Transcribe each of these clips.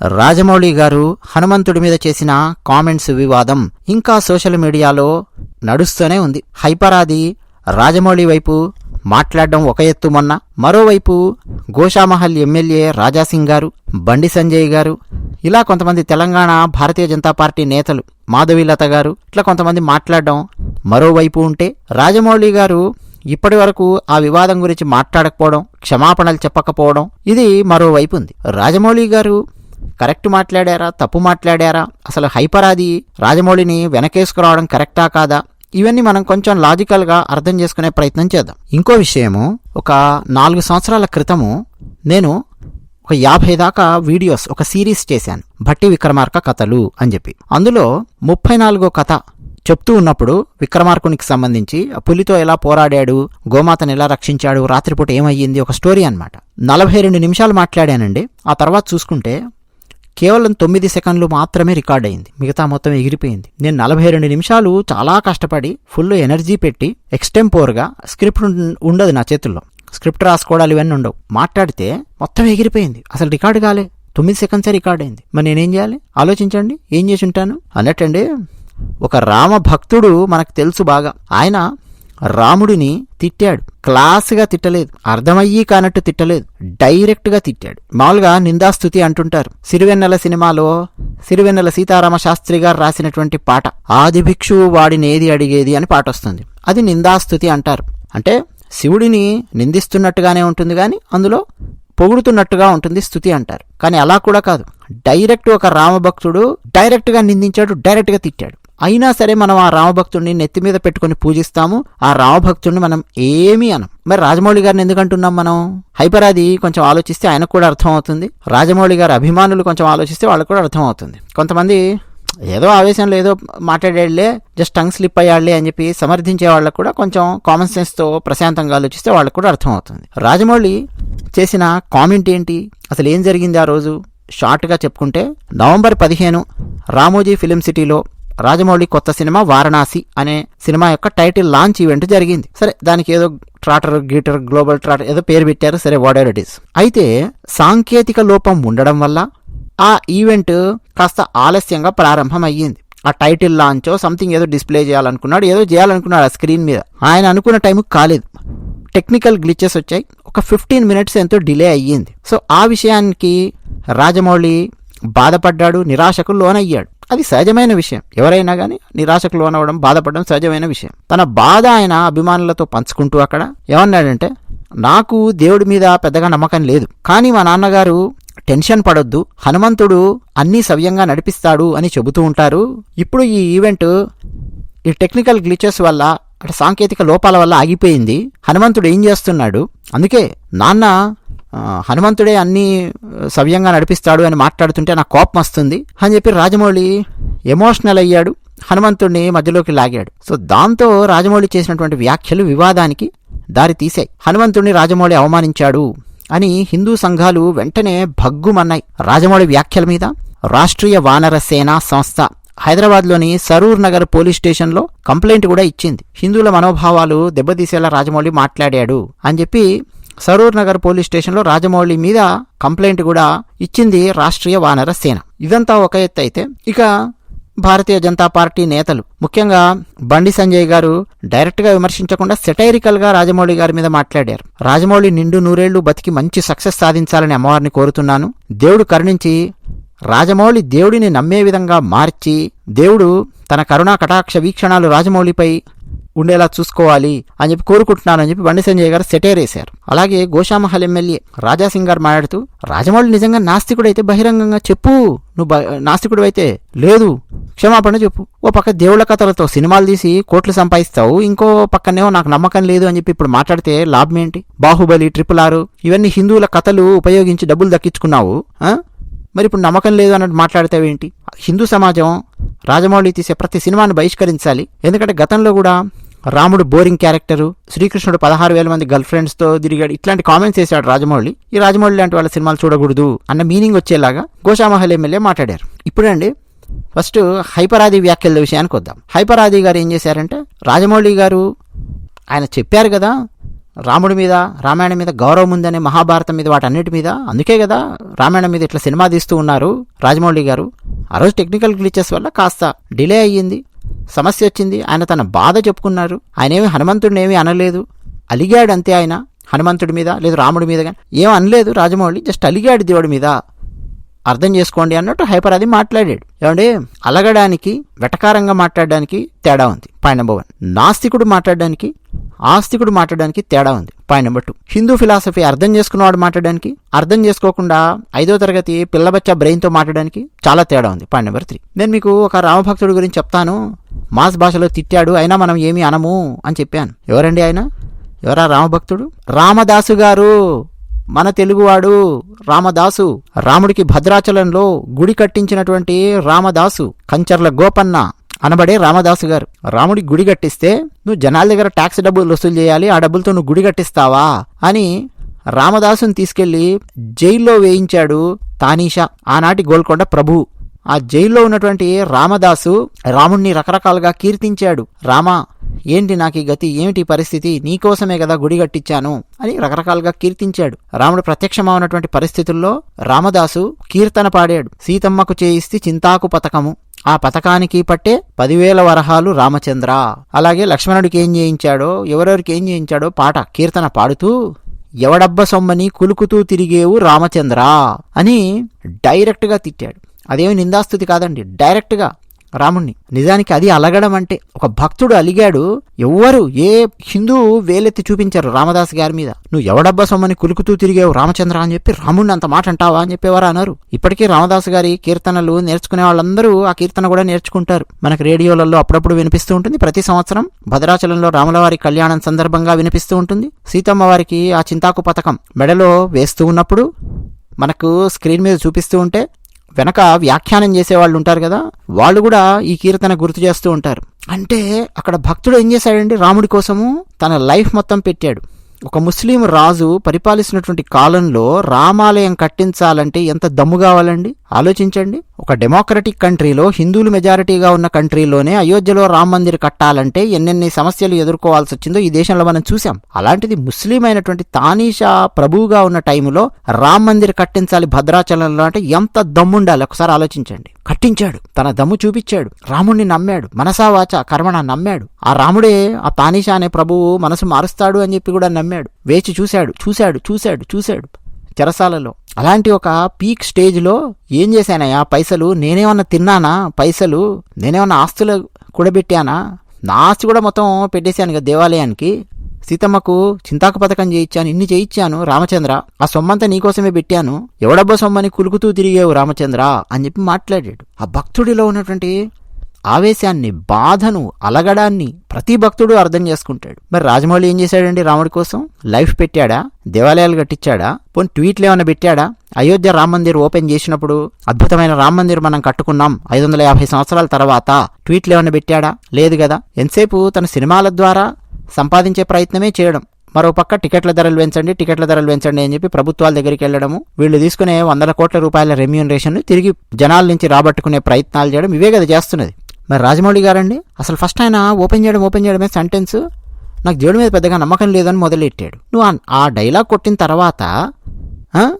రాజమౌళి గారు హనుమంతుడి మీద చేసిన కామెంట్స్ వివాదం ఇంకా సోషల్ మీడియాలో నడుస్తూనే ఉంది. హైపరాది రాజమౌళి వైపు మాట్లాడడం ఒక ఎత్తు మొన్న మరోవైపు గోషామహల్ ఎమ్మెల్యే రాజాసింగ్ గారు బండి సంజయ్ గారు ఇలా కొంతమంది తెలంగాణ భారతీయ జనతా పార్టీ నేతలు మాధవీలత గారు ఇట్లా కొంతమంది మాట్లాడడం మరోవైపు ఉంటే రాజమౌళి గారు ఇప్పటి వరకు ఆ వివాదం గురించి మాట్లాడకపోవడం క్షమాపణలు చెప్పకపోవడం ఇది మరోవైపు ఉంది. రాజమౌళి గారు కరెక్ట్ మాట్లాడారా? తప్పు మాట్లాడారా? అసలు హైపరాది రాజమౌళిని వెనకేసుకురావడం కరెక్టా కాదా? ఇవన్నీ మనం కొంచెం లాజికల్గా అర్థం చేసుకునే ప్రయత్నం చేద్దాం. ఇంకో విషయము ఒక నాలుగు సంవత్సరాల క్రితము నేను ఒక యాభై దాకా వీడియోస్ ఒక సిరీస్ చేశాను. భట్టి విక్రమార్క కథలు అని చెప్పి. అందులో ముప్పై నాలుగో కథ చెప్తూ ఉన్నప్పుడు విక్రమార్కునికి సంబంధించి పులితో ఎలా పోరాడాడు? గోమాతను ఎలా రక్షించాడు? రాత్రిపూట ఏమయ్యింది? ఒక స్టోరీ అనమాట నలభై రెండు నిమిషాలు మాట్లాడానండి. ఆ తర్వాత చూసుకుంటే కేవలం తొమ్మిది సెకండ్లు మాత్రమే రికార్డ్ అయింది. మిగతా మొత్తం ఎగిరిపోయింది. నేను నలభై రెండు నిమిషాలు చాలా కష్టపడి ఫుల్ ఎనర్జీ పెట్టి ఎక్స్టెంపోర్గా స్క్రిప్ట్ ఉండదు నా చేతుల్లో. స్క్రిప్ట్ రాసుకోవడాలు ఇవన్నీ ఉండవు. మాట్లాడితే మొత్తం ఎగిరిపోయింది. అసలు రికార్డు కాలే. తొమ్మిది సెకండ్సే రికార్డ్ అయింది. మరి నేనేం చేయాలి? ఆలోచించండి. ఏం చేసి ఉంటాను? అన్నట్టండి ఒక రామ భక్తుడు మనకు తెలుసు బాగా. ఆయన రాముడిని తిట్టాడు. క్లాస్గా తిట్టలేదు. అర్థమయ్యి కానట్టు తిట్టలేదు. డైరెక్ట్గా తిట్టాడు. మామూలుగా నిందాస్తుతి అంటుంటారు. సిరివెన్నెల సినిమాలో సిరివెన్నెల సీతారామ శాస్త్రి గారు రాసినటువంటి పాట ఆది భిక్షువు వాడినేది అడిగేది అని పాట వస్తుంది. అది నిందాస్తుతి అంటారు. అంటే శివుడిని నిందిస్తున్నట్టుగానే ఉంటుంది కానీ అందులో పొగుడుతున్నట్టుగా ఉంటుంది స్థుతి అంటారు. కానీ అలా కూడా కాదు. డైరెక్ట్ ఒక రామభక్తుడు డైరెక్ట్గా నిందించాడు డైరెక్ట్గా తిట్టాడు. అయినా సరే మనం ఆ రామభక్తుడిని నెత్తి మీద పెట్టుకొని పూజిస్తాము. ఆ రామభక్తుడిని మనం ఏమీ అనం. మరి రాజమౌళి గారిని ఎందుకంటున్నాం మనం? హైపర్ అది కొంచెం ఆలోచిస్తే ఆయనకు కూడా అర్థమవుతుంది. రాజమౌళి గారి అభిమానులు కొంచెం ఆలోచిస్తే వాళ్ళకు కూడా అర్థం అవుతుంది కొంతమంది ఏదో ఆవేశంలో ఏదో మాట్లాడేళ్ళే జస్ట్ టంగ్ స్లిప్ అయ్యాళ్ళే అని చెప్పి సమర్థించే వాళ్ళకు కూడా కొంచెం కామన్ సెన్స్తో ప్రశాంతంగా ఆలోచిస్తే వాళ్ళకు కూడా అర్థం అవుతుంది రాజమౌళి చేసిన కామెంట్ ఏంటి? అసలు ఏం జరిగింది ఆ రోజు? షార్ట్గా చెప్పుకుంటే నవంబర్ పదిహేను రామోజీ ఫిలిం సిటీలో రాజమౌళి కొత్త సినిమా వారణాసి అనే సినిమా యొక్క టైటిల్ లాంచ్ ఈవెంట్ జరిగింది. సరే దానికి ఏదో ట్రాటర్ గీటర్ గ్లోబల్ ట్రాటర్ ఏదో పేరు పెట్టారు. సరే వాడర్ ఇట్ ఈస్ అయితే సాంకేతిక లోపం ఉండడం వల్ల ఆ ఈవెంట్ కాస్త ఆలస్యంగా ప్రారంభం అయ్యింది ఆ టైటిల్ లాంచో సంథింగ్ ఏదో డిస్ప్లే చేయాలనుకున్నాడు ఏదో చేయాలనుకున్నాడు ఆ స్క్రీన్ మీద. ఆయన అనుకున్న టైం కాలేదు. టెక్నికల్ గ్లిచెస్ వచ్చాయి. ఒక ఫిఫ్టీన్ మినిట్స్ ఎంతో డిలే అయ్యింది. సో ఆ విషయానికి రాజమౌళి బాధపడ్డాడు నిరాశకు లోనయ్యాడు. అది సహజమైన విషయం. ఎవరైనా కానీ నిరాశకు లోనవ్వడం బాధపడడం సహజమైన విషయం. తన బాధ ఆయన అభిమానులతో పంచుకుంటూ అక్కడ ఏమన్నాడంటే నాకు దేవుడి మీద పెద్దగా నమ్మకం లేదు. కానీ మా నాన్నగారు టెన్షన్ పడొద్దు. హనుమంతుడు అన్నీ సవ్యంగా నడిపిస్తాడు అని చెబుతూ ఉంటారు. ఇప్పుడు ఈ ఈవెంట్ ఈ టెక్నికల్ గ్లిచెస్ వల్ల అటు సాంకేతిక లోపాల వల్ల ఆగిపోయింది. హనుమంతుడు ఏం చేస్తున్నాడు? అందుకే నాన్న హనుమంతుడే అన్నీ సవ్యంగా నడిపిస్తాడు అని మాట్లాడుతుంటే నాకు కోపం వస్తుంది. అని చెప్పి రాజమౌళి ఎమోషనల్ అయ్యాడు. హనుమంతుడిని మధ్యలోకి లాగాడు. సో దాంతో రాజమౌళి చేసినటువంటి వ్యాఖ్యలు వివాదానికి దారి తీశాయి. హనుమంతుడిని రాజమౌళి అవమానించాడు అని హిందూ సంఘాలు వెంటనే భగ్గుమన్నాయి. రాజమౌళి వ్యాఖ్యల మీద రాష్ట్రీయ వానర సేనా సంస్థ హైదరాబాద్లోని సరూర్ నగర్ పోలీస్ స్టేషన్లో కంప్లైంట్ కూడా ఇచ్చింది. హిందువుల మనోభావాలు దెబ్బతీసేలా రాజమౌళి మాట్లాడాడు అని చెప్పి సరూర్ నగర్ పోలీస్ స్టేషన్లో రాజమౌళి మీద కంప్లైంట్ కూడా ఇచ్చింది రాష్ట్రీయ వానర సేన. ఇదంతా ఒక ఎత్తు అయితే ఇక భారతీయ జనతా పార్టీ నేతలు ముఖ్యంగా బండి సంజయ్ గారు డైరెక్ట్గా విమర్శించకుండా సెటైరికల్గా రాజమౌళి గారి మీద మాట్లాడారు. రాజమౌళి నిండు నూరేళ్ళు బతికి మంచి సక్సెస్ సాధించాలని అమ్మవారిని కోరుతున్నాను. దేవుడు కరుణించి రాజమౌళి దేవుడిని నమ్మే విధంగా మార్చి దేవుడు తన కరుణా కటాక్ష వీక్షణాలు రాజమౌళిపై ఉండేలా చూసుకోవాలి అని చెప్పి కోరుకుంటున్నానని చెప్పి బండి సంజయ్ గారు సెటైర్ వేశారు. అలాగే గోషామహల్ ఎమ్మెల్యే రాజాసింగ్ గారు మాట్లాడుతూ రాజమౌళి నిజంగా నాస్తికుడైతే బహిరంగంగా చెప్పు. నువ్వు బ- నాస్తికుడు అయితే లేదు. క్షమాపణ చెప్పు. ఓ పక్క దేవుళ్ళ కథలతో సినిమాలు తీసి కోట్లు సంపాదిస్తావు. ఇంకో పక్కనేమో నాకు నమ్మకం లేదు అని చెప్పి ఇప్పుడు మాట్లాడితే లాభం ఏంటి? బాహుబలి ట్రిపుల్ ఆరు ఇవన్నీ హిందువుల కథలు ఉపయోగించి డబ్బులు దక్కించుకున్నావు. మరి ఇప్పుడు నమ్మకం లేదు అన్నట్టు మాట్లాడతావేంటి హిందూ సమాజం రాజమౌళి తీసే ప్రతి సినిమాను బహిష్కరించాలి. ఎందుకంటే గతంలో కూడా రాముడు బోరింగ్ క్యారెక్టరు శ్రీకృష్ణుడు పదహారు వేల మంది గర్ల్ ఫ్రెండ్స్తో తిరిగాడు. ఇట్లాంటి కామెంట్స్ చేశాడు రాజమౌళి. ఈ రాజమౌళి లాంటి వాళ్ళ సినిమాలు చూడకూడదు అన్న మీనింగ్ వచ్చేలాగా గోషామహల్ ఎమ్మెల్యే మాట్లాడారు. ఇప్పుడండి ఫస్ట్ హైపరాది వ్యాఖ్యల విషయానికి వద్దాం. హైపరాది గారు ఏం చేశారంటే రాజమౌళి గారు ఆయన చెప్పారు కదా రాముడి మీద రామాయణం మీద గౌరవం ఉందనే మహాభారతం మీద వాటన్నిటి మీద అందుకే కదా రామాయణం మీద ఇట్లా సినిమా తీస్తూ ఉన్నారు రాజమౌళి గారు. ఆ రోజు టెక్నికల్ గ్లిచెస్ వల్ల కాస్త డిలే అయ్యింది. సమస్య వచ్చింది. ఆయన తన బాధ చెప్పుకున్నారు. ఆయనేమి హనుమంతుడిని ఏమీ అనలేదు. అలిగాడు అంతే ఆయన. హనుమంతుడి మీద లేదు రాముడి మీద కానీ ఏం అనలేదు రాజమౌళి. జస్ట్ అలిగాడు దేవుడి మీద. అర్థం చేసుకోండి అన్నట్టు హైపర్ అది మాట్లాడాడు. ఏమంటే అలగడానికి వెటకారంగా మాట్లాడడానికి తేడా ఉంది. Point number one. నాస్తికుడు మాట్లాడడానికి ఆస్తికుడు మాట్లాడడానికి తేడా ఉంది. Point number two Hindu philosophy అర్థం చేసుకున్నవాడు మాట్లాడడానికి అర్థం చేసుకోకుండా ఐదో తరగతి పిల్లబచ్చ బ్రెయిన్తో మాట్లాడడానికి చాలా తేడా ఉంది. పాయింట్ నెంబర్ త్రీ నేను మీకు ఒక రామభక్తుడి గురించి చెప్తాను. మాస్ భాషలో తిట్టాడు అయినా మనం ఏమీ అనము అని చెప్పాను. ఎవరండి ఆయన? ఎవరా రామభక్తుడు? రామదాసు గారు. మన తెలుగువాడు రామదాసు. రాముడికి భద్రాచలంలో గుడి కట్టించినటువంటి రామదాసు కంచర్ల గోపన్న. అనబడే రామదాసు గారు రాముడి గుడి కట్టిస్తే నువ్వు జనాల దగ్గర ట్యాక్స్ డబ్బులు వసూలు చేయాలి ఆ డబ్బులతో నువ్వు గుడి కట్టిస్తావా? అని రామదాసుని తీసుకెళ్ళి జైల్లో వేయించాడు తానీషా ఆనాటి గోల్కొండ ప్రభు. ఆ జైల్లో ఉన్నటువంటి రామదాసు రాముణ్ణి రకరకాలుగా కీర్తించాడు. రామా ఏంటి నాకు ఈ గతి ఏమిటి పరిస్థితి? నీకోసమే కదా గుడి కట్టించాను అని రకరకాలుగా కీర్తించాడు. రాముడు ప్రత్యక్షమవునటువంటి పరిస్థితుల్లో రామదాసు కీర్తన పాడాడు. సీతమ్మకు చేయిస్తే చింతాకు పథకము ఆ పథకానికి పట్టే పదివేల వరహాలు రామచంద్ర. అలాగే లక్ష్మణుడికి ఏం చేయించాడో ఎవరెవరికి ఏం చేయించాడో పాట కీర్తన పాడుతూ ఎవడబ్బ సొమ్మని కులుకుతూ తిరిగేవు రామచంద్ర అని డైరెక్ట్గా తిట్టాడు. అదేమి నిందాస్తుతి కాదండి డైరెక్ట్గా రాముణ్ణి. నిజానికి అది అలగడం అంటే ఒక భక్తుడు అలిగాడు ఎవ్వరు ఏ హిందూ వేలెత్తి చూపించారు రామదాస్ గారి మీద. నువ్వు ఎవడబ్బా సొమ్మని కులుకుతూ తిరిగేవు రామచంద్ర అని చెప్పి రాముణ్ణి అంత మాట అంటావా అని చెప్పేవారు అన్నారు ఇప్పటికీ రామదాస్ గారి కీర్తనలు నేర్చుకునే వాళ్ళందరూ ఆ కీర్తన కూడా నేర్చుకుంటారు. మనకు రేడియోలలో అప్పుడప్పుడు వినిపిస్తూ ఉంటుంది. ప్రతి సంవత్సరం భద్రాచలంలో రాములవారి కళ్యాణం సందర్భంగా వినిపిస్తూ ఉంటుంది. సీతమ్మ వారికి ఆ చింతాకు పథకం మెడలో వేస్తూ ఉన్నప్పుడు మనకు స్క్రీన్ మీద చూపిస్తూ ఉంటే వెనక వ్యాఖ్యానం చేసేవాళ్ళు ఉంటారు కదా వాళ్ళు కూడా ఈ కీర్తన గుర్తు చేస్తూ ఉంటారు. అంటే అక్కడ భక్తుడు ఏం చేశాడండి రాముడి కోసము తన లైఫ్ మొత్తం పెట్టాడు. ఒక ముస్లిం రాజు పరిపాలిస్తున్నటువంటి కాలంలో రామాలయం కట్టించాలంటే ఎంత దమ్ము కావాలండి? ఆలోచించండి. ఒక డెమోక్రటిక్ కంట్రీలో హిందువులు మెజారిటీగా ఉన్న కంట్రీలోనే అయోధ్యలో రామ్ మందిర్ కట్టాలంటే ఎన్నెన్ని సమస్యలు ఎదుర్కోవాల్సి వచ్చిందో ఈ దేశంలో మనం చూసాం అలాంటిది ముస్లిం అయినటువంటి తానీషా ప్రభువుగా ఉన్న టైంలో రామ్ మందిర్ కట్టించాలి భద్రాచలంలో అంటే ఎంత దమ్ముండాలి? ఒకసారి ఆలోచించండి. కట్టించాడు. తన దమ్ము చూపించాడు. రాముణ్ణి నమ్మాడు. మనసావాచ కర్మణ నమ్మాడు. ఆ రాముడే ఆ తానీషా అనే ప్రభువు మనసు మారుస్తాడు అని చెప్పి కూడా నమ్మాడు. వేచి చూశాడు. చూశాడు. చూశాడు. చూశాడు. చెరసాలలో. అలాంటి ఒక పీక్ స్టేజ్లో ఏం చేశానయ్యా? పైసలు నేనేమన్నా తిన్నానా? పైసలు నేనేమన్నా ఆస్తులు కూడబెట్టానా? నా ఆస్తి కూడా మొత్తం పెట్టేశాను కదా దేవాలయానికి. సీతమ్మకు చింతాకు పథకం చేయించాను ఇన్ని చేయించాను రామచంద్ర. ఆ సొమ్మంతా నీకోసమే పెట్టాను. ఎవడబ్బో సొమ్మని కులుకుతూ తిరిగేవు రామచంద్ర? అని చెప్పి మాట్లాడాడు. ఆ భక్తుడిలో ఉన్నటువంటి ఆవేశాన్ని బాధను అలగడాన్ని ప్రతి భక్తుడు అర్థం చేసుకుంటాడు. మరి రాజమౌళి ఏం చేశాడండి రాముడి కోసం? లైఫ్ పెట్టాడా? దేవాలయాలు కట్టించాడా? పోనీ ట్వీట్లు ఏమైనా పెట్టాడా? అయోధ్య రామ మందిర్ ఓపెన్ చేసినప్పుడు అద్భుతమైన రామ మందిర్ మనం కట్టుకున్నాం ఐదు వందల యాభై సంవత్సరాల తర్వాత. ట్వీట్లు ఏమైనా పెట్టాడా? లేదు కదా. ఎంతసేపు తన సినిమాల ద్వారా సంపాదించే ప్రయత్నమే చేయడం. మరో పక్క టికెట్ల ధరలు పెంచండి టికెట్ల ధరలు పెంచండి అని చెప్పి ప్రభుత్వాల దగ్గరికి వెళ్ళడము వీళ్ళు తీసుకునే వందల కోట్ల రూపాయల రెమ్యూనరేషన్ తిరిగి జనాల నుంచి రాబట్టుకునే ప్రయత్నాలు చేయడం ఇవే కదా చేస్తున్నది. మరి రాజమౌళి గారండి? అసలు ఫస్ట్ ఆయన ఓపెన్ చేయడం ఓపెన్ చేయడమే సెంటెన్స్ నాకు దేవుడి మీద పెద్దగా నమ్మకం లేదని మొదలెట్టాడు. నువ్వు ఆ- డైలాగ్ కొట్టిన తర్వాత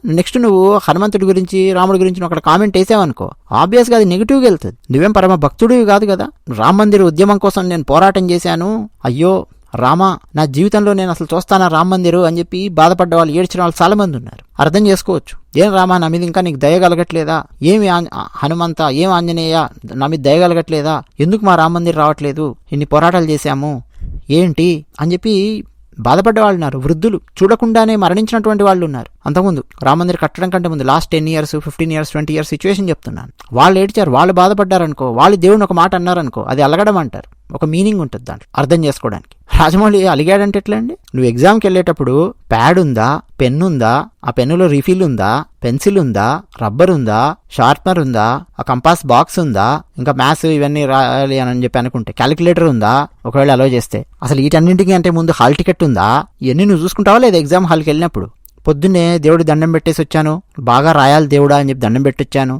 నెక్స్ట్ నువ్వు హనుమంతుడి గురించి రాముడి గురించి అక్కడ కామెంట్ వేసావనుకో ఆబ్వియస్గా అది నెగిటివ్గా వెళ్తుంది. నువ్వేం పరమ భక్తుడివి కాదు కదా. రామ మందిర్ ఉద్యమం కోసం నేను పోరాటం చేశాను. అయ్యో రామా నా జీవితంలో నేను అసలు చూస్తానా రామ మందిరు అని చెప్పి బాధపడ్డ వాళ్ళు ఏడ్చిన వాళ్ళు చాలామంది ఉన్నారు. అర్థం చేసుకోవచ్చు. ఏం రామా నా మీద ఇంకా నీకు దయ కలగట్లేదా? ఏమి హనుమంత ఏం ఆంజనేయ నా మీద దయ కలగట్లేదా? ఎందుకు మా రామ మందిర్ రావట్లేదు? ఇన్ని పోరాటాలు చేశాము. ఏంటి? అని చెప్పి బాధపడ్డ వాళ్ళు ఉన్నారు. వృద్ధులు. చూడకుండానే మరణించినటువంటి వాళ్ళు ఉన్నారు. అంతకుముందు రామందిర్ కట్టడం కంటే ముందు last ten years fifteen years twenty years situation చెప్తున్నాను. వాళ్ళు ఏడ్చారు. వాళ్ళు బాధపడ్డారనుకో వాళ్ళు దేవుని ఒక మాట అన్నారనుకో అది అలగడం అంటారు. ఒక మీనింగ్ ఉంటుంది దాంట్లో అర్థం చేసుకోవడానికి. రాజమౌళి అలిగాడంటే ఎట్లా అండి నువ్వు ఎగ్జామ్కి వెళ్ళేటప్పుడు ప్యాడ్ ఉందా పెన్ ఉందా ఆ పెన్నులో రిఫిల్ ఉందా పెన్సిల్ ఉందా రబ్బర్ ఉందా షార్ప్నర్ ఉందా ఆ కంపాస్ బాక్స్ ఉందా ఇంకా మ్యాథ్స్ ఇవన్నీ రాయాలి అని చెప్పి అనుకుంటే క్యాలిక్యులేటర్ ఉందా ఒకవేళ అలో చేస్తే. అసలు వీటన్నింటికి అంటే ముందు హాల్ టికెట్ ఉందా? ఇవన్నీ నువ్వు చూసుకుంటావా లేదా ఎగ్జామ్ హాల్కి వెళ్ళినప్పుడు? పొద్దున్నే దేవుడి దండం పెట్టేసి వచ్చాను బాగా రాయాలి దేవుడా అని చెప్పి దండం పెట్టొచ్చాను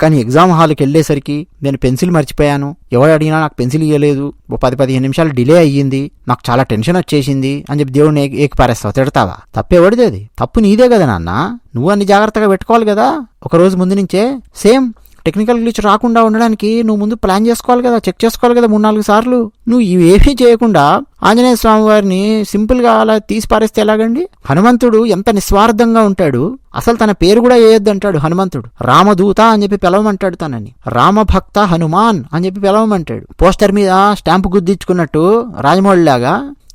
కానీ ఎగ్జామ్ హాల్కి వెళ్ళేసరికి నేను పెన్సిల్ మర్చిపోయాను. ఎవరు అడిగినా నాకు పెన్సిల్ ఇవ్వలేదు ఓ పది పదిహేను నిమిషాలు డిలే అయ్యింది. నాకు చాలా టెన్షన్ వచ్చేసింది అని చెప్పి దేవుడిని ఏకిపారేస్తావు తిడతావా? తప్పేవాడిది అది. తప్పు నీదే కదా నాన్న. నువ్వు అన్ని జాగ్రత్తగా పెట్టుకోవాలి కదా. ఒక రోజు ముందు నుంచే సేమ్. టెక్నికల్ గ్లిచ్ రాకుండా ఉండడానికి నువ్వు ముందు ప్లాన్ చేసుకోవాలి కదా చెక్ చేసుకోవాలి కదా మూడు నాలుగు సార్లు. నువ్వు ఇవేమీ చేయకుండా ఆంజనేయ స్వామి వారిని సింపుల్గా అలా తీసి పారేస్తే ఎలాగండి? హనుమంతుడు ఎంత నిస్వార్థంగా ఉంటాడు. అసలు తన పేరు కూడా వేయొద్దంటాడు హనుమంతుడు. రామదూత అని చెప్పి పిలవమంటాడు తనని. రామభక్త హనుమాన్ అని చెప్పి పిలవమంటాడు. పోస్టర్ మీద స్టాంపు గుద్దించుకున్నట్టు రాజమౌళిలాగా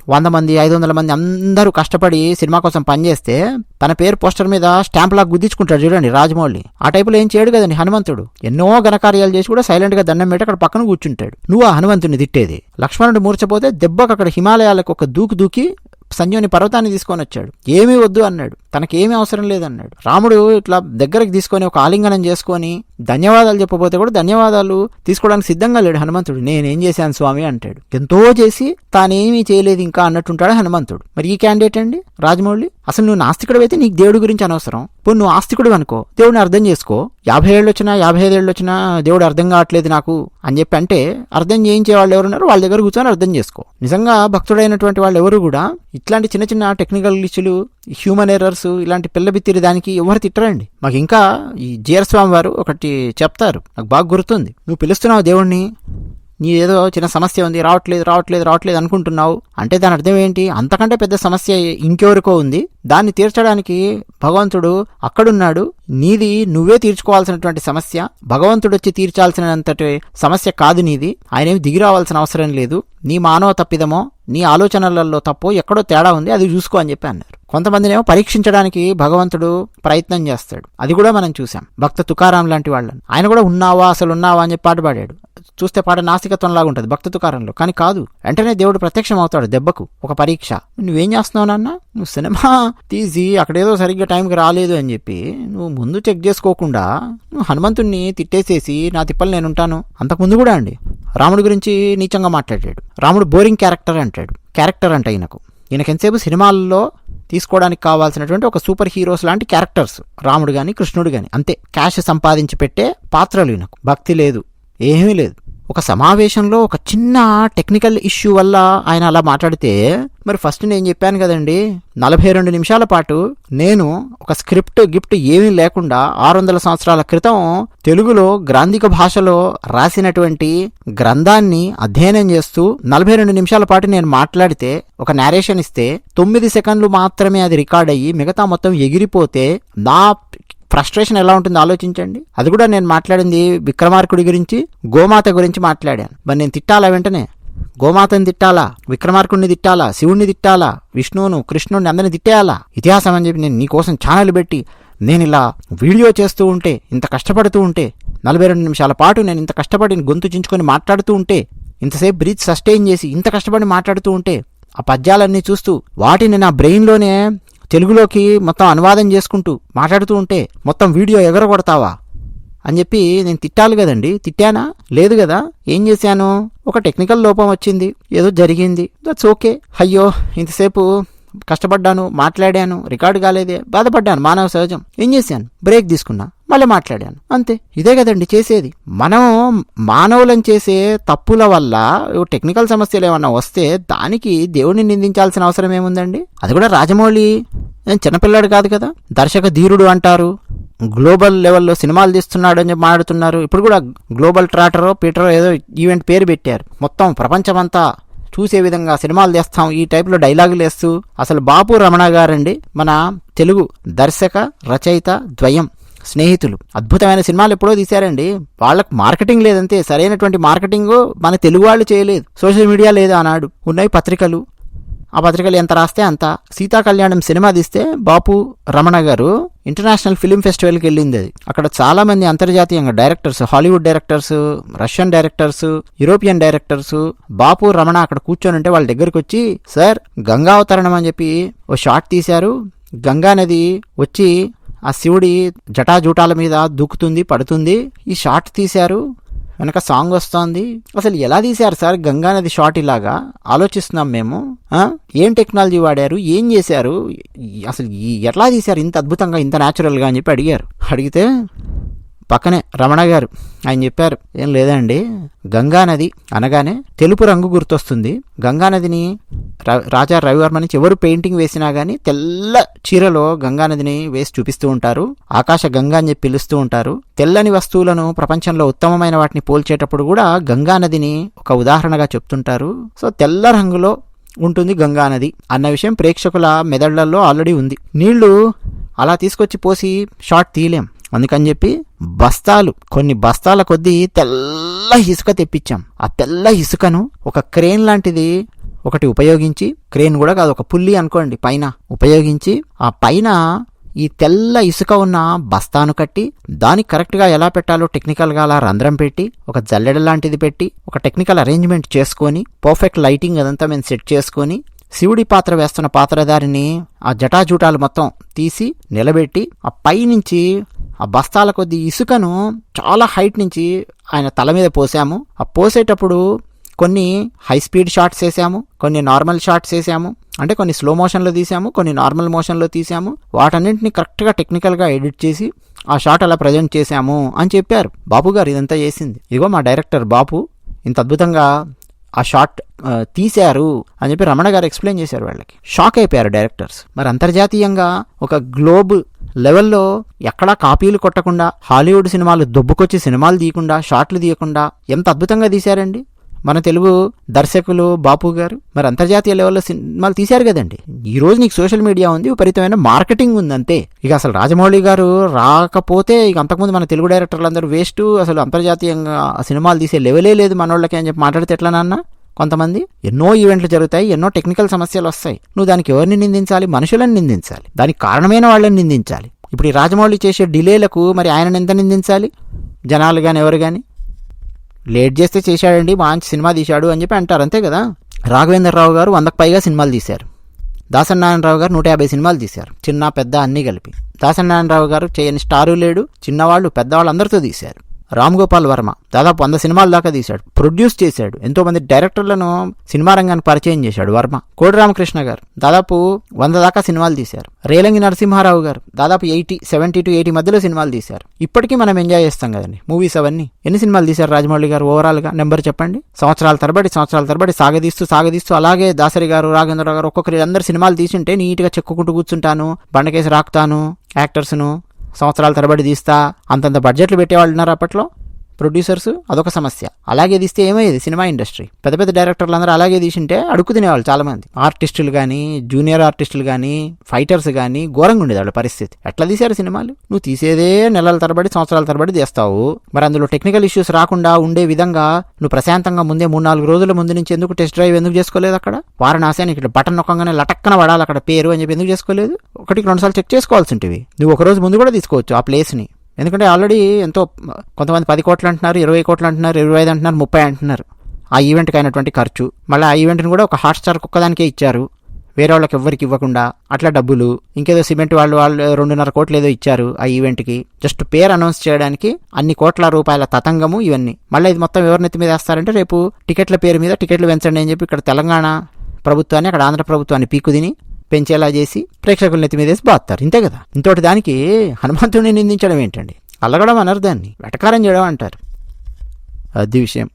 వంద మంది ఐదు వందల మంది అందరూ కష్టపడి సినిమా కోసం పనిచేస్తే తన పేరు పోస్టర్ మీద స్టాంప్లా గుద్దించుకుంటాడు చూడండి రాజమౌళి. ఆ టైపులో ఏం చేయడు కదండి హనుమంతుడు. ఎన్నో ఘనకార్యాలు చేసి కూడా సైలెంట్గా దండం పెట్టి అక్కడ పక్కన కూర్చుంటాడు. నువ్వు ఆ హనుమంతుడిని తిట్టేది. లక్ష్మణుడు మూర్చపోతే దెబ్బకు అక్కడ హిమాలయాలకు ఒక దూకు దూకి సంజయుని పర్వతాన్ని తీసుకొని వచ్చాడు. ఏమీ వద్దు అన్నాడు. తనకేమీ అవసరం లేదన్నాడు. రాముడు ఇట్లా దగ్గరికి తీసుకొని ఒక ఆలింగనం చేసుకొని ధన్యవాదాలు చెప్పబోతే కూడా ధన్యవాదాలు తీసుకోవడానికి సిద్ధంగా లేడు హనుమంతుడు. నేనేం చేశాను స్వామి అంటాడు. ఎంతో చేసి తానేమీ చేయలేదు ఇంకా అన్నట్టుంటాడు హనుమంతుడు. మరి ఈ క్యాండిడేట్ అండి రాజమౌళి? అసలు నువ్వు నాస్తికుడు అయితే నీకు దేవుడి గురించి అనవసరం. పోనీ నువ్వు ఆస్తికుడు అనుకో దేవుడిని అర్థం చేసుకో. యాభై ఏళ్ళు వచ్చినా యాభై ఐదు వచ్చినా దేవుడు అర్థం కావట్లేదు నాకు అని చెప్పి అంటే అర్థం చేయించే వాళ్ళు ఎవరున్నారో వాళ్ళ దగ్గర కూర్చొని అర్థం చేసుకో. నిజంగా భక్తుడైనటువంటి వాళ్ళు ఎవరు కూడా ఇట్లాంటి చిన్న చిన్న టెక్నికల్ ఇష్యూలు హ్యూమన్ ఎర్రర్స్ ఇలాంటి పిల్లబిత్తిరి దానికి ఎవరు తిట్టరండి. మాకు ఇంకా ఈ జీరస్వామి వారు ఒకటి చెప్తారు. నాకు బాగా గుర్తుంది. నువ్వు పిలుస్తున్నావు దేవుణ్ణి నీ ఏదో చిన్న సమస్య ఉంది రావట్లేదు రావట్లేదు రావట్లేదు అనుకుంటున్నావు. అంటే దాని అర్థం ఏంటి? అంతకంటే పెద్ద సమస్య ఇంకెవరికో ఉంది. దాన్ని తీర్చడానికి భగవంతుడు అక్కడున్నాడు. నీది నువ్వే తీర్చుకోవాల్సినటువంటి సమస్య. భగవంతుడు వచ్చి తీర్చాల్సినంతటి సమస్య కాదు నీది. ఆయన ఏమి దిగి రావాల్సిన అవసరం లేదు. నీ మానవ తప్పిదమో నీ ఆలోచనలలో తప్పో ఎక్కడో తేడా ఉంది. అది చూసుకో అని చెప్పి అన్నారు. కొంతమందినేమో పరీక్షించడానికి భగవంతుడు ప్రయత్నం చేస్తాడు. అది కూడా మనం చూసాం భక్త తుకారాం లాంటి వాళ్ళని. ఆయన కూడా ఉన్నావా అసలు ఉన్నావా అని చెప్పి పాట పాడాడు. చూస్తే పాట నాస్తికత్వం లాగా ఉంటుంది భక్త తుకారంలో కానీ కాదు వెంటనే దేవుడు ప్రత్యక్షం అవుతాడు దెబ్బకు ఒక పరీక్ష. నువ్వేం చేస్తున్నావు నాన్న? నువ్వు సినిమా తీసి అక్కడేదో సరిగ్గా టైంకి రాలేదు అని చెప్పి నువ్వు ముందు చెక్ చేసుకోకుండా నువ్వు హనుమంతుణ్ణి తిట్టేసేసి నా తిప్పలు నేను ఉంటాను అంతకుముందు కూడా అండి. రాముడి గురించి నీచంగా మాట్లాడాడు. రాముడు బోరింగ్ క్యారెక్టర్ అంటాడు. క్యారెక్టర్ అంట ఈయనకు. ఈయనకెంతసేపు సినిమాల్లో తీసుకోవడానికి కావాల్సినటువంటి ఒక సూపర్ హీరోస్ లాంటి క్యారెక్టర్స్. రాముడు కానీ కృష్ణుడు కానీ అంతే. క్యాష్ సంపాదించి పెట్టే పాత్రలు ఈయనకు. భక్తి లేదు. ఏమీ లేదు. ఒక సమావేశంలో ఒక చిన్న టెక్నికల్ ఇష్యూ వల్ల ఆయన అలా మాట్లాడితే మరి ఫస్ట్ నేను చెప్పాను కదండి నలభై రెండు నిమిషాల పాటు నేను ఒక స్క్రిప్ట్ గిఫ్ట్ ఏమీ లేకుండా ఆరు వందల సంవత్సరాల క్రితం తెలుగులో గ్రాంధిక భాషలో రాసినటువంటి గ్రంథాన్ని అధ్యయనం చేస్తూ నలభై రెండు నిమిషాల పాటు నేను మాట్లాడితే ఒక నేరేషన్ ఇస్తే తొమ్మిది సెకండ్లు మాత్రమే అది రికార్డ్ అయ్యి మిగతా మొత్తం ఎగిరిపోతే నా ఫ్రస్ట్రేషన్ ఎలా ఉంటుందో ఆలోచించండి. అది కూడా నేను మాట్లాడింది విక్రమార్కుడి గురించి గోమాత గురించి మాట్లాడాను. మరి నేను తిట్టాలా వెంటనే? గోమాతని తిట్టాలా? విక్రమార్కుడిని తిట్టాలా? శివుణ్ణి తిట్టాలా? విష్ణువును కృష్ణుడిని అందరిని తిట్టేయాలా? ఇతిహాసం అని చెప్పి నేను నీకోసం ఛానల్ పెట్టి నేను ఇలా వీడియో చేస్తూ ఉంటే ఇంత కష్టపడుతూ ఉంటే నలభై రెండు నిమిషాల పాటు నేను ఇంత కష్టపడి గొంతు చించుకొని మాట్లాడుతూ ఉంటే ఇంతసేపు బ్రీత్ సస్టైన్ చేసి ఇంత కష్టపడి మాట్లాడుతూ ఉంటే ఆ పద్యాలన్నీ చూస్తూ వాటిని నా బ్రెయిన్లోనే తెలుగులోకి మొత్తం అనువాదం చేసుకుంటూ మాట్లాడుతూ ఉంటే మొత్తం వీడియో ఎగరగొడతావా? అని చెప్పి నేను తిట్టాలి కదండి. తిట్టానా? లేదు కదా. ఏం చేశాను? ఒక టెక్నికల్ లోపం వచ్చింది. ఏదో జరిగింది. దట్స్ ఓకే అయ్యో ఇంతసేపు కష్టపడ్డాను మాట్లాడాను రికార్డు కాలేదే బాధపడ్డాను మానవ సహజం. ఏం చేశాను? బ్రేక్ తీసుకున్నా. మళ్ళీ మాట్లాడాను. అంతే. ఇదే కదండి చేసేది. మనం మానవులను చేసే తప్పుల వల్ల టెక్నికల్ సమస్యలు ఏమన్నా వస్తే దానికి దేవుడిని నిందించాల్సిన అవసరం ఏముందండి? అది కూడా రాజమౌళి. చిన్నపిల్లాడు కాదు కదా? దర్శక ధీరుడు అంటారు. గ్లోబల్ లెవెల్లో సినిమాలు తీస్తున్నాడు అని చెప్పి మాట్లాడుతున్నారు. ఇప్పుడు కూడా గ్లోబల్ ట్రాటరో పీటరో ఏదో ఈవెంట్ పేరు పెట్టారు. మొత్తం ప్రపంచమంతా చూసే విధంగా సినిమాలు తెస్తాం. ఈ టైప్లో డైలాగులు వేస్తూ. అసలు బాపు రమణ గారండి మన తెలుగు దర్శక రచయిత ద్వయం. స్నేహితులు. అద్భుతమైన సినిమాలు ఎప్పుడో తీశారండి. వాళ్ళకు మార్కెటింగ్ లేదంతే సరైనటువంటి మార్కెటింగ్ మన తెలుగు వాళ్ళు చేయలేదు. సోషల్ మీడియా లేదు ఆనాడు. ఉన్నాయి పత్రికలు. ఆ పత్రికలు ఎంత రాస్తే అంత. సీతా కళ్యాణం సినిమా తీస్తే బాపు రమణ గారు ఇంటర్నేషనల్ ఫిలిం ఫెస్టివల్కి వెళ్ళింది అది. అక్కడ చాలా మంది అంతర్జాతీయంగా directors Hollywood directors Russian directors European directors Bapu Ramana అక్కడ కూర్చొని ఉంటే వాళ్ళ దగ్గరికి వచ్చి సార్ గంగా అవతరణం అని చెప్పి ఓ షాట్ తీశారు. గంగా నది వచ్చి ఆ శివుడి జటాజూటాల మీద దూకుతుంది పడుతుంది. ఈ షార్ట్ తీశారు. వెనక సాంగ్ వస్తోంది. అసలు ఎలా తీశారు సార్ గంగానది షార్ట్ ఇలాగా? ఆలోచిస్తున్నాం మేము. ఏం టెక్నాలజీ వాడారు? ఏం చేశారు? అసలు ఎట్లా తీశారు? ఇంత అద్భుతంగా ఇంత న్యాచురల్గా అని చెప్పి అడిగారు. అడిగితే పక్కనే రమణ గారు. ఆయన చెప్పారు ఏం లేదండి. గంగా నది అనగానే తెలుపు రంగు గుర్తొస్తుంది. గంగా నదిని రాజా రవివర్మ నుంచి ఎవరు పెయింటింగ్ వేసినా గానీ తెల్ల చీరలో గంగా నదిని వేసి చూపిస్తూ ఉంటారు. ఆకాశ గంగా అని చెప్పి పిలుస్తూ ఉంటారు. తెల్లని వస్తువులను ప్రపంచంలో ఉత్తమమైన వాటిని పోల్చేటప్పుడు కూడా గంగా నదిని ఒక ఉదాహరణగా చెప్తుంటారు. సో తెల్ల రంగులో ఉంటుంది గంగా నది అన్న విషయం ప్రేక్షకుల మెదళ్ళలో ఆల్రెడీ ఉంది. నీళ్ళు అలా తీసుకొచ్చి పోసి షార్ట్ తీయలేం. అందుకని చెప్పి బస్తాలు కొన్ని బస్తాల కొద్దీ తెల్ల ఇసుక తెప్పించాం. ఆ తెల్ల ఇసుకను ఒక క్రేన్ లాంటిది ఒకటి ఉపయోగించి క్రేన్ కూడా కాదు ఒక పుల్లి అనుకోండి పైన ఉపయోగించి ఆ పైన ఈ తెల్ల ఇసుక ఉన్న బస్తాను కట్టి దానికి కరెక్ట్గా ఎలా పెట్టాలో టెక్నికల్గా అలా రంధ్రం పెట్టి ఒక జల్లెడ లాంటిది పెట్టి ఒక టెక్నికల్ అరేంజ్మెంట్ చేసుకొని పర్ఫెక్ట్ లైటింగ్ అదంతా మేము సెట్ చేసుకొని శివుడి పాత్ర వేస్తున్న పాత్రధారిని ఆ జటాజూటాలు మొత్తం తీసి నిలబెట్టి ఆ పైనుంచి ఆ బస్తాల కొద్ది ఇసుకను చాలా హైట్ నుంచి ఆయన తల మీద పోసాము. ఆ పోసేటప్పుడు కొన్ని హై స్పీడ్ షాట్స్ వేసాము కొన్ని నార్మల్ షాట్స్ వేసాము అంటే కొన్ని స్లో మోషన్లో తీసాము కొన్ని నార్మల్ మోషన్లో తీసాము. వాటన్నింటిని కరెక్ట్గా టెక్నికల్గా ఎడిట్ చేసి ఆ షాట్ అలా ప్రజెంట్ చేశాము అని చెప్పారు. బాపు గారు ఇదంతా చేసింది. ఇదిగో మా డైరెక్టర్ బాపు ఇంత అద్భుతంగా ఆ షాట్ తీశారు అని చెప్పి రమణ గారు ఎక్స్ప్లెయిన్ చేశారు వాళ్ళకి. షాక్ అయిపోయారు డైరెక్టర్స్. మరి అంతర్జాతీయంగా ఒక గ్లోబ్ లెవెల్లో ఎక్కడా కాపీలు కొట్టకుండా హాలీవుడ్ సినిమాలు దొబ్బుకొచ్చి సినిమాలు తీయకుండా షాట్లు తీయకుండా ఎంత అద్భుతంగా తీశారండి? మన తెలుగు దర్శకులు బాపు గారు మరి అంతర్జాతీయ లెవెల్లో సినిమాలు తీశారు కదండి. ఈ రోజు నీకు సోషల్ మీడియా ఉంది విపరీతమైన మార్కెటింగ్ ఉంది అంతే. ఇక అసలు రాజమౌళి గారు రాకపోతే ఇక అంతకుముందు మన తెలుగు డైరెక్టర్లు అందరూ వేస్ట్ అసలు అంతర్జాతీయంగా సినిమాలు తీసే లెవెలే లేదు మనోళ్ళకి అని చెప్పి మాట్లాడితే ఎట్లా నాన్న? కొంతమంది ఎన్నో ఈవెంట్లు జరుగుతాయి ఎన్నో టెక్నికల్ సమస్యలు వస్తాయి. నువ్వు దానికి ఎవరిని నిందించాలి? మనుషులను నిందించాలి. దానికి కారణమైన వాళ్ళని నిందించాలి. ఇప్పుడు ఈ రాజమౌళి చేసే డిలేలకు మరి ఆయనను ఎంత నిందించాలి? జనాలు కానీ ఎవరు కానీ లేట్ చేస్తే చేశాడండి మంచి సినిమా తీశాడు అని చెప్పి అంటారు. అంతే కదా? రాఘవేంద్రరావు గారు వందకు పైగా సినిమాలు తీశారు. దాసనారాయణరావు గారు నూట యాభై సినిమాలు తీశారు. చిన్న పెద్ద అన్నీ కలిపి. దాసనారాయణరావు గారు చేయని స్టారు లేడు చిన్నవాళ్ళు పెద్దవాళ్ళు అందరితో తీశారు. రామ్ గోపాల్ వర్మ దాదాపు వంద సినిమాల దాకా తీశాడు. ప్రొడ్యూస్ చేశాడు. ఎంతోమంది డైరెక్టర్లను సినిమా రంగాన్ని పరిచయం చేశాడు వర్మ. కోడి రామకృష్ణ గారు దాదాపు వంద దాకా సినిమాలు తీశారు. రేలంగి నరసింహారావు గారు దాదాపు ఎయిటీ సెవెంటీ టు ఎయిటీ మధ్యలో సినిమాలు తీశారు. ఇప్పటికీ మనం ఎంజాయ్ చేస్తాం కదండి. మూవీస్ అవన్నీ. ఎన్ని సినిమాలు తీశారు రాజమౌళి గారు ఓవరాల్గా నెంబర్ చెప్పండి. సంవత్సరాల తరబడి సంవత్సరాల తరబడి సాగదీస్తూ సాగదీస్తూ అలాగే దాసరి గారు రాఘేంద్ర గారు ఒక్కొక్కరి అందరు సినిమాలు తీసుంటే నీట్గా చెక్కుకుంటూ కూర్చుంటాను. బండకేసి రాకుతాను. యాక్టర్స్ను సంవత్సరాల తరబడి తీస్తా అంతంత బడ్జెట్లు పెట్టేవాళ్ళు ఉన్నారు అప్పట్లో? ప్రొడ్యూసర్స్ అదొక సమస్య. అలాగే తీస్తే ఏమయ్యేది? Cinema industry. పెద్ద పెద్ద డైరెక్టర్లు అందరూ అలాగే తీసింటే అడుక్కు తినేవాళ్ళు చాలామంది. ఆర్టిస్టులు కానీ జూనియర్ ఆర్టిస్టులు కానీ ఫైటర్స్ కానీ ఘోరంగా ఉండేది వాళ్ళ పరిస్థితి. ఎట్లా తీశారు సినిమాలు? నువ్వు తీసేదే నెలల తరబడి సంవత్సరాల తరబడి తీస్తావు. మరి అందులో టెక్నికల్ ఇష్యూస్ రాకుండా ఉండే విధంగా నువ్వు ప్రశాంతంగా ముందే మూడు నాలుగు రోజుల ముందు నుంచి ఎందుకు టెస్ట్ డ్రైవ్ ఎందుకు చేసుకోలేదు అక్కడ? వారణాసి అని ఇక్కడ బటన్ నొక్కగానే లటక్కన పడాలి అక్కడ పేరు అని చెప్పి ఎందుకు చేసుకోలేదు? ఒకటికి రెండు సార్లు చెక్ చేసుకోవాల్సి ఉంటుంది. నువ్వు ఒక రోజు ముందు కూడా తీసుకోవచ్చు ఆ ప్లేస్ని. ఎందుకంటే ఆల్రెడీ ఎంతో కొంతమంది పది కోట్లు అంటున్నారు ఇరవై కోట్లు అంటున్నారు ఇరవై ఐదు అంటున్నారు ముప్పై అంటున్నారు. ఆ ఈవెంట్కి అయినటువంటి ఖర్చు. మళ్ళీ ఆ ఈవెంట్ని కూడా ఒక హాట్స్టార్ ఒక్కదానికే ఇచ్చారు. వేరే వాళ్ళకి ఎవ్వరికి ఇవ్వకుండా అట్లా డబ్బులు. ఇంకేదో సిమెంట్ వాళ్ళు వాళ్ళు రెండున్నర కోట్లు ఏదో ఇచ్చారు ఆ ఈవెంట్కి. జస్ట్ పేరు అనౌన్స్ చేయడానికి అన్ని కోట్ల రూపాయల తతంగము ఇవన్నీ. మళ్ళీ ఇది మొత్తం ఎవరినెత్తి మీద వేస్తారంటే రేపు టికెట్ల పేరు మీద టికెట్లు పెంచండి అని చెప్పి ఇక్కడ తెలంగాణ ప్రభుత్వాన్ని అక్కడ ఆంధ్ర ప్రభుత్వాన్ని పీకుదిని. పెంచేలా చేసి ప్రేక్షకుల నెత్తి మీద వేసి బాస్తారు ఇంతే కదా? ఇంతటి దానికి హనుమంతుడిని నిందించడం ఏంటండి? అల్లగడం అనరు దాన్ని వెటకారం చేయడం అంటారు. అది విషయం.